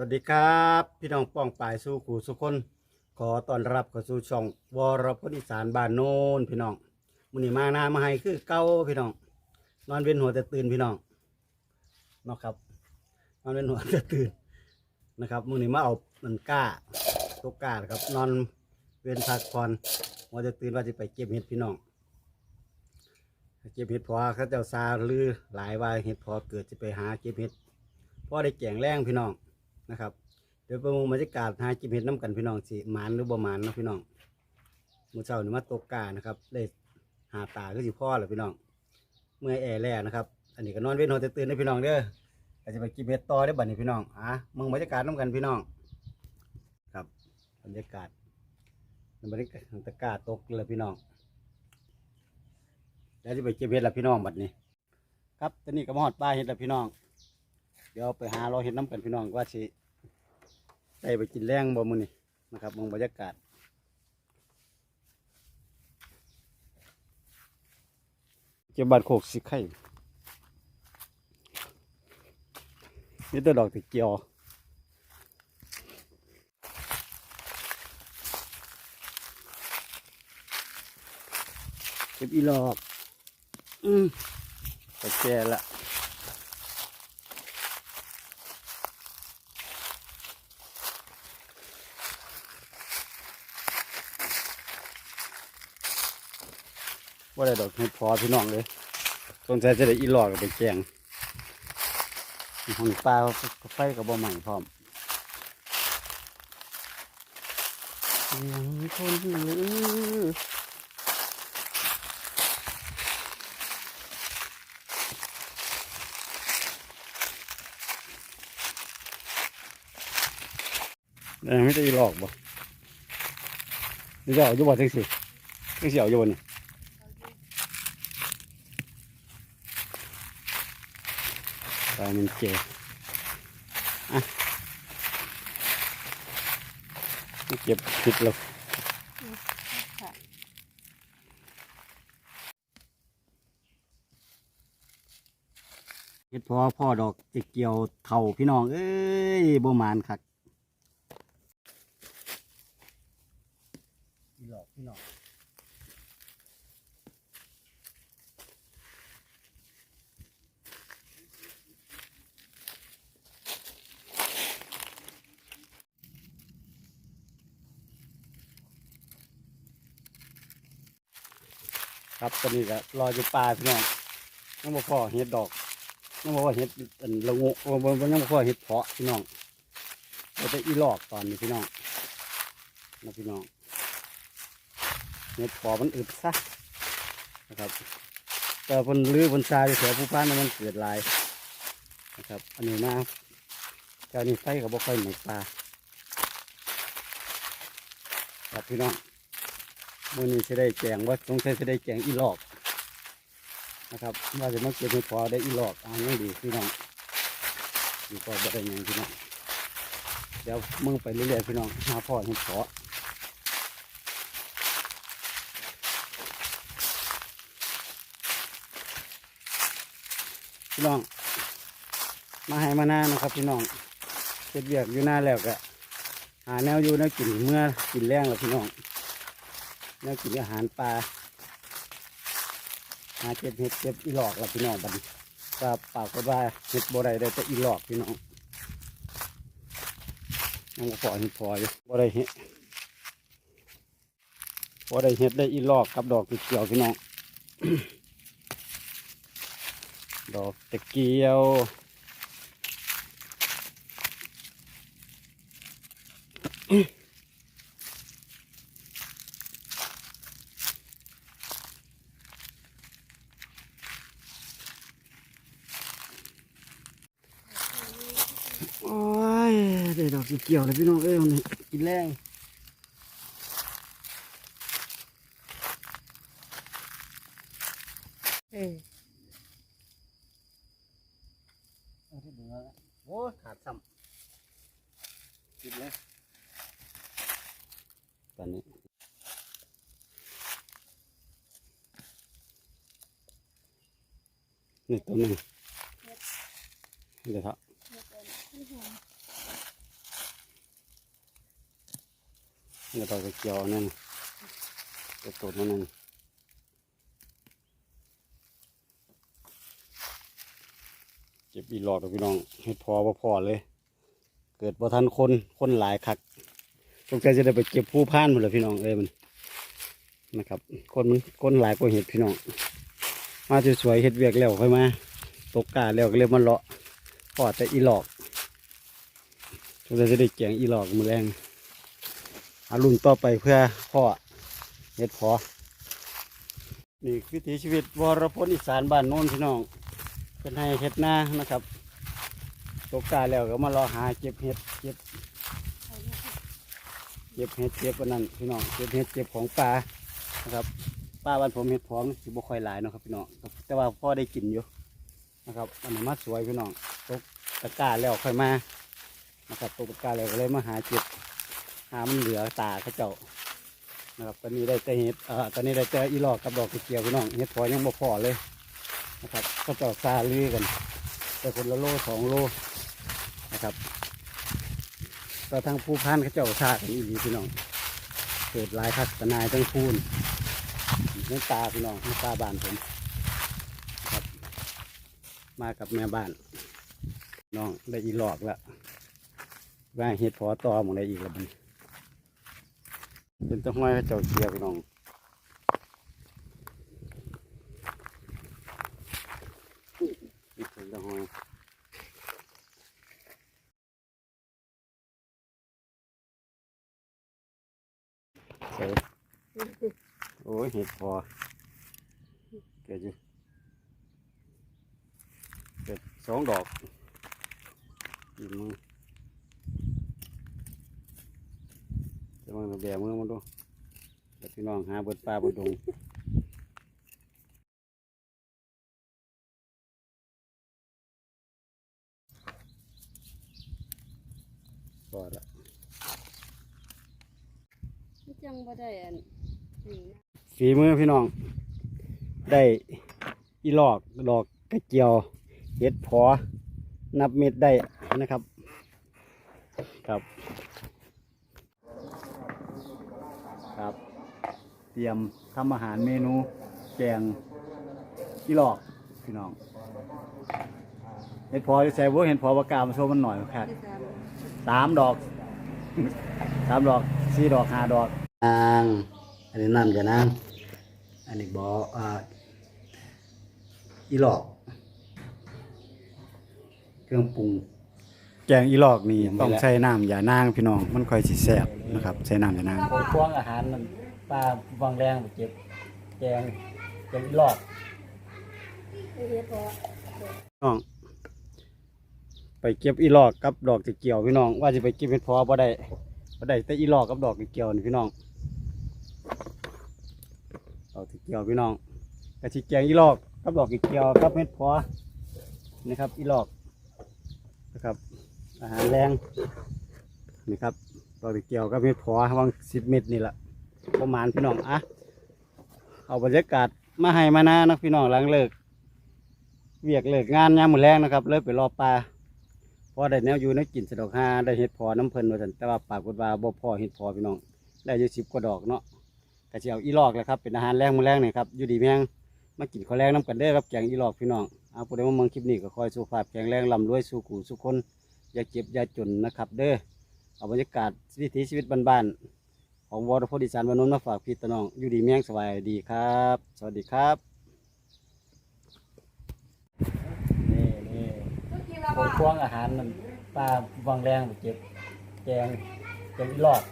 วัสดีครับ พี่น้องป้องปายสู่ขู่สุคน ขอต้อนรับเข้าสู่ช่องวรพจน์อีสานบ้านโน้นพี่น้องมื้อนี้มาหน้ามาให้คือเก่าพี่น้อง นอนเวียนหัวแต่ตื่นพี่น้องเนาะครับ นอนเวียนหัวแต่ตื่นนะครับมื้อนี้มาเอามันกล้าตกกล้าครับ นอนเวียนพักผ่อนหัวจะตื่นว่าจะไปเก็บเห็ดพี่น้องเก็บเห็ดพอเขาเจ้าซาลือหลายว่าเห็ดพอเกิดจะไปหาเก็บเห็ดพอได้แจงแรงพี่น้อง นะครับ เดี๋ยวไปมงบรรยากาศหาเก็บเห็ดน้ำกันพี่น้องสิหมานหรือบ่หมานเนาะพี่น้องมือเช้านี่มาตกกานะครับได้หาตาก็สิพ่อแหละพี่น้อง เมื่อแอร์แล่นะครับ อันนี้ก็นอนเว้นหัวต่ตื่นนะพี่น้องเด้อก็จะไปกินเห็ดต่อได้บัดนี้พี่น้องอะมึงบรรยากาศน้ำกันพี่น้อง ครับบรรยากาศบรรยากาศตะกร้าตกเลยพี่น้อง แล้วจะไปเก็บเห็ดละพี่น้องบัดนี้ ครับตอนนี้ก็มาหอดปลาเห็ดละพี่น้อง เดี๋ยวไปหาเราเห็ดน้ำกันพี่น้องว่าสิได้ไปกินแรงบ่มือนี้นะครับมองบรรยากาศเก็บบัดโคกสิไข่นี่ตัวดอกตะเกียวเก็บอีหลอก อืมโอเคละ ว่าได้ดอกเห็ดพอพี่น้องเลยสงสัยจะได้อีหลอกกับไปแกงห้องปลาไฟกับบ่ใหม่พร้อมยังคนเหลือเอ้ยไม่ได้หลอกบ่นี่จะเอาอยู่บ่จังสิจังสิเอาอยู่บ่นี่ ตามันเจ๋อะเก็บผิดแล้วเฮ็ดพอพ่อดอกจะเกี่ยวเข่าพี่น้อง เอ้ยบ่มานคักพี่หลอกพี่หลอก ครับตอนนี้ก็รออยู่ปลาพี่น้องยังบ่พอเห็ดดอกยังบ่พอเห็ดอันละงูบ่บ่บ่ยังบ่พอเห็ดเพาะพี่น้องเราจะอีหลอกตอนนี้พี่น้องนะพี่น้องเห็ดเพอมันอึดซะนะครับแต่ผนลื้อผนทรายแถวผู้พันมันเกิดลายนะครับอันนี้นะเจ้านี้ไฟกับบ่ค่อยหมกปลาครับพี่น้อง มื่อนี้จะได้แจงว่าสงสัยจะได้แจงอีหลอกนะครับว่าจะมาเก็บเห็ดพอได้อีหลอกอ่ายังดีพี่น้องอยู่ก็บ่ได้ยังพี่น้องเดี๋ยวมึงไปเรื่อยๆพี่น้องหาพ่อเห็ดพอพี่น้องมาให้มาหน้านะครับพี่น้องเก็บเบียกอยู่หน้าแล้วก็หาแนวอยู่แนวกินเมื่อกินแรงแล้วพี่น้อง แนวกินอาหารปลาหาเก็บเห็ดเก็บอีหลอกแล้วพี่น้องบัดนก็ปากก็ว่าเห็ดบ่ได้ได้แต่อีหลอกพี่น้องยังบ่พอเห็ดพออยู่บ่ได้เห็ดบ่ได้เห็ดได้อีหลอกกับดอกเขียวพี่น้องดอกตะเกียวโอ้ยไดอกเกียวเลยพี่น้องเอ้ยมันกินแรงเออเอาที่เบื่อแล้โอ้ขาดซ้ำกินเลยตอนนี้นี่ตัวหนึ่งเดี๋ยวครับ เฮ็ดเป็นที่หอม เนี่ยดอกกระเจียวนั่นตัวตดมันนั่นเก็บอีหลอดกับพี่น้องให้พอบ่พอเลย เกิดบ่ทันคนคนหลายคักตกใจจะได้ไปเก็บผู้พ่านหมดเลยพี่น้องเอ้ยมันนะครับคนมันคนหลายกว่าเห็ดพี่น้อง มาสวยๆเห็ดเวียกแล้วค่อยมาตกกาแล้วก็เลยมาเลาะพอแต่อีหลอกตกใจจะได้แกงอีหลอกมือแรง อารุ่นต่อไปเพื่อพ่อเห็ดพอนี่วิถีชีวิตวรพลอีสานบ้านโน้นพี่น้องเป็นให้เห็ดหน้านะครับตกกาแล้วก็มารอหาเก็บเห็ดเก็บเก็บเห็ดเก็บอันนั้นพี่น้องเก็บเห็ดเก็บของปลานะครับป้าบ้านผมเห็ดพร้อมสิบ่ค่อยหลายนะครับพี่น้องแต่ว่าพ่อได้กินอยู่นะครับอันนี้มาสวยพี่น้องตกตะกาแล้วค่อยมานะครับตกตะกาแล้วก็เลยมาหาเก็บ หามันเหลือตาเขาเจ้านะครับตอนนี้ได้แต่เห็ดอ่อตอนนี้ได้แต่อีหลอกกับดอกกระเจียวพี่น้องเห็ดพอยังบ่พอเลยนะครับเขาเจ้าซาลือกัน แต่คนละโลสองโลนะครับก็ทั้งผู้พันเขาเจ้าชากันอีหลีพี่น้องเกิดลายคักตนายทั้งพูนน้ำตาพี่น้องน้ำตาบานผมครับ มากับแม่บ้าน น้องได้อีหลอกแล้วว่าเห็ดพอต่อหมองได้อีกแล้วบัน เป็นต้นไม้เขาเจ้าเชียร์พี่น้องนี่เป็นต้นไม้ใส่โอ้ยเห็ดพอเกิดอยู่เกิดสองดอกหยิบ มือจะมาแบมือมาดูเดี๋ยวพี่น้องหาเบิดปลาเบิดดงพอละที่จังบ่ได้อันนี่นะฝีมือพี่น้อง ได้อีหลอกดอกกระเจียวเห็ดพอนับเม็ดได้นะครับ ครับ ครับ เตรียมทำอาหารเมนูแกงอีหลอกพี่น้องเห็ดพอจะใส่บัวเห็ดพอประกาศมาโชว์มันหน่อยครับสามสามดอกสามดอกสี่ดอกห้าดอกนางอันนี้นั่นกับนางอันนี้บออ่าอีหลอก เครื่องปรุง แกงอีหลอกนี่ต้องใช้น้ำอย่านางพี่น้อง มันค่อยสิแซ่บนะครับ ใช้น้ำอย่านางพวงอาหารมันปลาวังแรงไปเก็บแกงแกงอีหลอกเฮ็ดพอน้อง ไปเก็บอีหลอกกับดอกตะเกียวพี่น้อง ว่าจะไปเก็บเห็ดพอบ่ได้บ่ได้แต่อีหลอกกับดอกตะเกียวนี่พี่น้องดอกตะเกียวพี่น้องกะทิแกงอีหลอกกับดอกตะเกียวกับเห็ดพอนี่ครับ อีหลอกนะครับ อาหารแรงนี่ครับดอกเกี่ยวกับเห็ดพอวางสิบเม็ดนี่แหละประมาณพี่น้องอะเอาบรรยากาศมาให้มานะนะพี่น้องหลังเลิกเวียกเลิกงานยามมื้อแรงนะครับ เลยไปรอปลาพอได้แนวอยู่ในกินสะดอกหาได้เห็ดพอน้ำเพลินว่าซั่นแต่ว่าปากฏว่าบ่พอเห็ดพอพี่น้องได้อยู่สิบกว่าดอกเนาะกะสิเอาอีลอกแหละครับเป็นอาหารแรงมื้อแรงนี่ครับอยู่ดีแมงมากินข้าวแรงน้ำกันเด้อครับแกงอีลอกพี่น้องเอาผู้ใดมาเมืองคลิปนี้ก็คอยสุขภาพแข็งแรงร่ำรวยสู่กูสุขคน อย่าเจ็บอย่าจนนะครับ เด้อเอาบรรยากาศวิถีชีวิตบ้านๆของวอรพจน์อีสานวันนนท์มาฝากพี่ตะน้อง อยู่ดีแมงสบายดีครับ สวัสดีครับนี่นี่พวกพวงอาหารมันปลาวังแรงเก็บแกงแกงอีหลอด